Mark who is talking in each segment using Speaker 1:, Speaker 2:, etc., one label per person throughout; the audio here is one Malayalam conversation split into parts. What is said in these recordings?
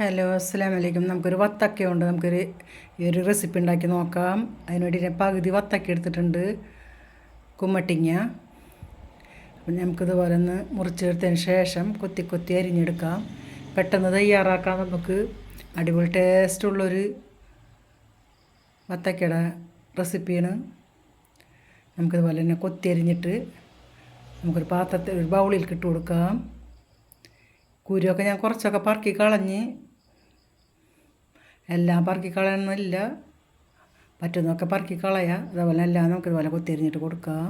Speaker 1: ഹലോ അസ്സാം വലൈക്കും നമുക്കൊരു വത്തക്ക ഉണ്ട്. നമുക്കൊരു ഈ ഒരു റെസിപ്പി ഉണ്ടാക്കി നോക്കാം. അതിനുവേണ്ടി ഞാൻ പകുതി വത്തക്ക എടുത്തിട്ടുണ്ട്. കുമ്മട്ടിങ്ങ. അപ്പം നമുക്കിതുപോലെ ഒന്ന് മുറിച്ചെടുത്തതിന് ശേഷം കൊത്തി കൊത്തി അരിഞ്ഞെടുക്കാം. പെട്ടെന്ന് തയ്യാറാക്കാം. നമുക്ക് അടിപൊളി ടേസ്റ്റുള്ളൊരു വത്തക്കയുടെ റെസിപ്പിയാണ് നമുക്കിതുപോലെ തന്നെ കൊത്തി അരിഞ്ഞിട്ട് നമുക്കൊരു പാത്രത്തിൽ ഒരു ബൗളിൽ ഇട്ട് കൊടുക്കാം. കുരുവൊക്കെ ഞാൻ കുറച്ചൊക്കെ പറക്കി കളഞ്ഞ് എല്ലാം പറക്കിക്കളയണമെന്നില്ല പറ്റുന്നതൊക്കെ പറക്കി കളയാം അതേപോലെ എല്ലാം നമുക്ക് ഇതുപോലെ കുത്തിരിഞ്ഞിട്ട് കൊടുക്കാം.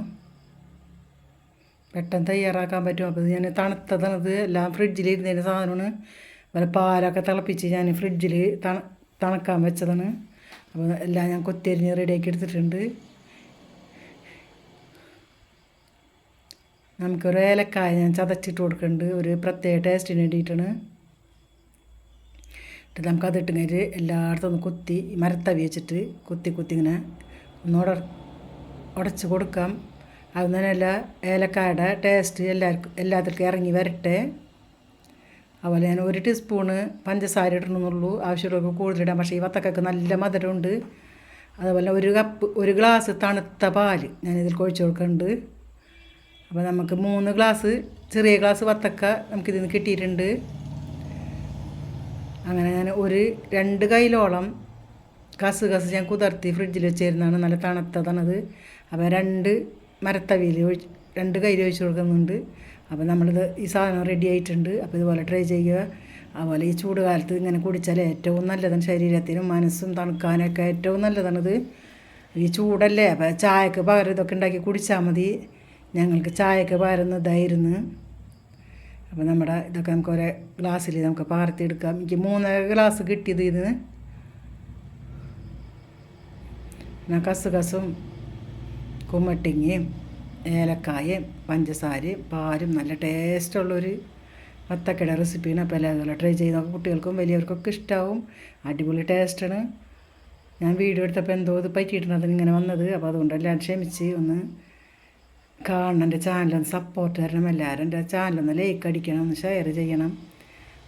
Speaker 1: പെട്ടെന്ന് തയ്യാറാക്കാൻ പറ്റും. അപ്പോൾ ഞാൻ ഞാൻ തണുത്ത് എല്ലാം ഫ്രിഡ്ജിൽ ഇരുന്നതിന്റെ സാധനമാണ്. അതുപോലെ പാലൊക്കെ തിളപ്പിച്ച് ഞാൻ ഫ്രിഡ്ജിൽ തണ തണുക്കാൻ വെച്ചതാണ്. അപ്പോൾ എല്ലാം ഞാൻ കൊത്തിയരിഞ്ഞ് റെഡിയാക്കി എടുത്തിട്ടുണ്ട്. നമുക്കൊരു ഏലക്കായ ഞാൻ ചതച്ചിട്ട് കൊടുക്കുന്നുണ്ട് ഒരു പ്രത്യേക ടേസ്റ്റിന് വേണ്ടിയിട്ടാണ്. എന്നിട്ട് നമുക്കതിട്ട് കഴിഞ്ഞിട്ട് എല്ലായിടത്തും ഒന്ന് കുത്തി മരത്തവി വെച്ചിട്ട് കുത്തി കുത്തി ഇങ്ങനെ ഒന്ന് ഉട ഉടച്ച് കൊടുക്കാം. അതുതന്നെയല്ല ഏലക്കായുടെ ടേസ്റ്റ് എല്ലാവർക്കും എല്ലാത്തിലും ഇറങ്ങി വരട്ടെ. അതുപോലെ ഞാൻ ഒരു ടീസ്പൂണ് പഞ്ചസാര ഇടണമെന്നുള്ളൂ. ആവശ്യമുള്ളവർക്ക് കൂടുതലിടാം പക്ഷേ ഈ വത്തക്കൊക്കെ നല്ല മധുരമുണ്ട്. അതുപോലെ ഒരു കപ്പ് ഒരു ഗ്ലാസ് തണുത്ത പാൽ ഞാനിതിൽ കുഴിച്ച് കൊടുക്കുന്നുണ്ട്. അപ്പോൾ നമുക്ക് മൂന്ന് ഗ്ലാസ് ചെറിയ ഗ്ലാസ് വത്തക്ക നമുക്കിതിൽ നിന്ന് കിട്ടിയിട്ടുണ്ട്. അങ്ങനെ ഞാൻ ഒരു രണ്ട് കൈലോളം കസ് കസ് ഞാൻ കുതിർത്തി ഫ്രിഡ്ജിൽ വെച്ചിരുന്നതാണ്. നല്ല തണുത്തതാണത്. അപ്പോൾ രണ്ട് മരത്തവിയിൽ ഒഴിച്ച് രണ്ട് കയ്യിൽ ഒഴിച്ച് കൊടുക്കുന്നുണ്ട്. അപ്പോൾ നമ്മളിത് ഈ സാധനം റെഡി ആയിട്ടുണ്ട്. അപ്പോൾ ഇതുപോലെ ട്രൈ ചെയ്യുക. അതുപോലെ ഈ ചൂട് കാലത്ത് ഇങ്ങനെ കുടിച്ചാൽ ഏറ്റവും നല്ലതാണ് ശരീരത്തിനും മനസ്സും തണുക്കാനൊക്കെ ഏറ്റവും നല്ലതാണിത്. ഈ ചൂടല്ലേ? അപ്പോൾ ചായക്ക് പകരം ഇതൊക്കെ ഉണ്ടാക്കി കുടിച്ചാൽ മതി. ഞങ്ങൾക്ക് ചായക്ക് പകരുന്ന ഇതായിരുന്നു. അപ്പോൾ നമ്മുടെ ഇതൊക്കെ നമുക്ക് ഒരേ ഗ്ലാസ്സിൽ നമുക്ക് പാർത്തിയെടുക്കാം. എനിക്ക് മൂന്ന് ഗ്ലാസ് കിട്ടിയത് ഇതിന്. പിന്നെ കസുകസും കുമ്മട്ടിങ്ങയും ഏലക്കായയും പഞ്ചസാരയും പാലും നല്ല ടേസ്റ്റുള്ളൊരു വത്തക്കട റെസിപ്പിയാണ്. അപ്പോൾ എല്ലാവരും ട്രൈ ചെയ്ത് നോക്കാം. കുട്ടികൾക്കും വലിയവർക്കൊക്കെ ഇഷ്ടമാവും അടിപൊളി ടേസ്റ്റാണ് ഞാൻ വീഡിയോ എടുത്തപ്പോൾ എന്തോ ഇത് പറ്റിയിട്ടുണ്ട്. ഇങ്ങനെ വന്നത്. അപ്പോൾ അതുകൊണ്ട് എല്ലാം ക്ഷമിച്ച് ഒന്ന് കാണണം എന്റെ ചാനലൊന്ന് സപ്പോർട്ട് തരണം എല്ലാവരും. എന്റെ ചാനലൊന്ന് ലൈക്ക് അടിക്കണം ഒന്ന് ഷെയർ ചെയ്യണം.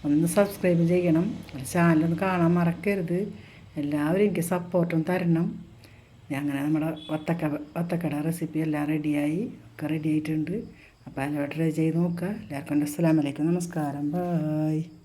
Speaker 1: ഒന്ന് സബ്സ്ക്രൈബ് ചെയ്യണം. ചാനലൊന്ന് കാണാൻ മറക്കരുത്. എല്ലാവരും എനിക്ക് സപ്പോർട്ടും തരണം. അങ്ങനെ നമ്മുടെ വത്തക്ക വത്തക്കട റെസിപ്പി എല്ലാം റെഡിയായി ഒക്കെ റെഡി ആയിട്ടുണ്ട്. അപ്പോൾ എല്ലാവരും ട്രൈ ചെയ്ത് നോക്കുക. എല്ലാവർക്കും അസ്സാം വലൈക്കും നമസ്കാരം. ബായ്